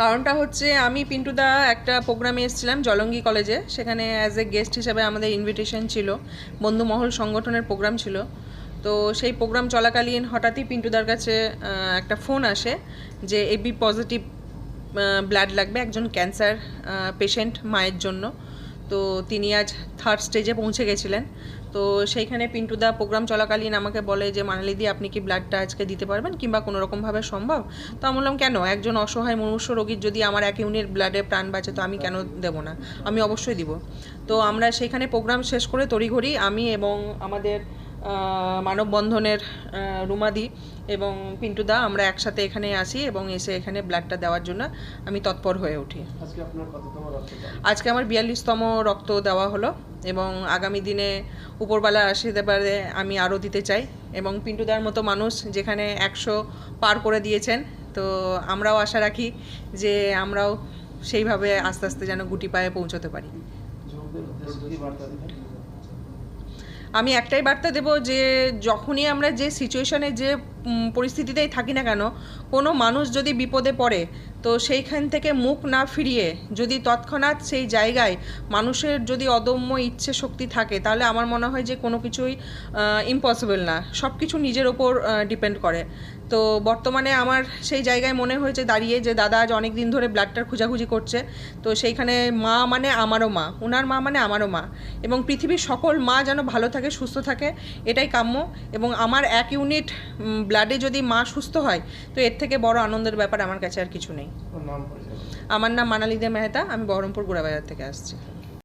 কারণটা হচ্ছে আমি পিন্টুদা একটা প্রোগ্রামে এসেছিলাম জলঙ্গি কলেজে। সেখানে অ্যাজ এ গেস্ট হিসেবে আমাদের ইনভিটেশন ছিল। বন্ধুমহল সংগঠনের প্রোগ্রাম ছিল। তো সেই প্রোগ্রাম চলাকালীন হঠাৎই পিন্টুদার কাছে একটা ফোন আসে যে এবি পজিটিভ ব্লাড লাগবে, একজন ক্যান্সার পেশেন্ট মায়ের জন্য। তো তিনি আজ থার্ড স্টেজে পৌঁছে গেছিলেন। তো সেইখানে পিন্টুদা প্রোগ্রাম চলাকালীন আমাকে বলে যে মানালি দিয়ে আপনি কি ব্লাডটা আজকে দিতে পারবেন কিংবা কোনো রকমভাবে সম্ভব? তো আমি বললাম, কেন? একজন অসহায় মনুষ্য রোগীর যদি আমার এক ইউনিট ব্লাডে প্রাণ বাঁচে, তো আমি কেন দেব না? আমি অবশ্যই দিব। তো আমরা সেইখানে প্রোগ্রাম শেষ করে তড়িঘড়ি আমি এবং আমাদের মানববন্ধনের রুমাদি এবং পিন্টুদা আমরা একসাথে এখানে আসি এবং এসে এখানে ব্লাডটা দেওয়ার জন্য আমি তৎপর হয়ে উঠি। আজকে আমার বিয়াল্লিশতম রক্ত দেওয়া হলো এবং আগামী দিনে উপরবেলা পারে আমি আরও দিতে চাই এবং পিন্টুদার মতো মানুষ যেখানে একশো পার করে দিয়েছেন তো আমরাও আশা রাখি যে আমরাও সেইভাবে আস্তে আস্তে যেন গুটি পায়ে পৌঁছতে পারি যুবকদের উদ্দেশ্যে কি বার্তা দেবেন আমি একটাই বার্তা দেব যে যখনই আমরা যে সিচুয়েশানে যে পরিস্থিতিতেই থাকি না কেন, কোনো মানুষ যদি বিপদে পড়ে তো সেইখান থেকে মুখ না ফিরিয়ে যদি তৎক্ষণাৎ সেই জায়গায় মানুষের যদি অদম্য ইচ্ছে শক্তি থাকে, তাহলে আমার মনে হয় যে কোনো কিছুই ইম্পসিবল না। সব কিছু নিজের ওপর ডিপেন্ড করে। তো বর্তমানে আমার সেই জায়গায় মনে হয়েছে দাঁড়িয়ে যে দাদা আজ অনেক দিন ধরে ব্লাডটার খোঁজাখুঁজি করছে। তো সেইখানে মা মানে আমারও মা। ওনার মা মানে আমারও মা। এবং পৃথিবীর সকল মা যেন ভালো থাকে, সুস্থ থাকে, এটাই কাম্য। এবং আমার এক ইউনিট ব্লাডে যদি মা সুস্থ হয়, তো এর থেকে বড় আনন্দের ব্যাপার আমার কাছে আর কিছু নেই। আমার নাম মানালিদে মেহতা আমি বহরমপুর গোড়াবাজার থেকে আসছি।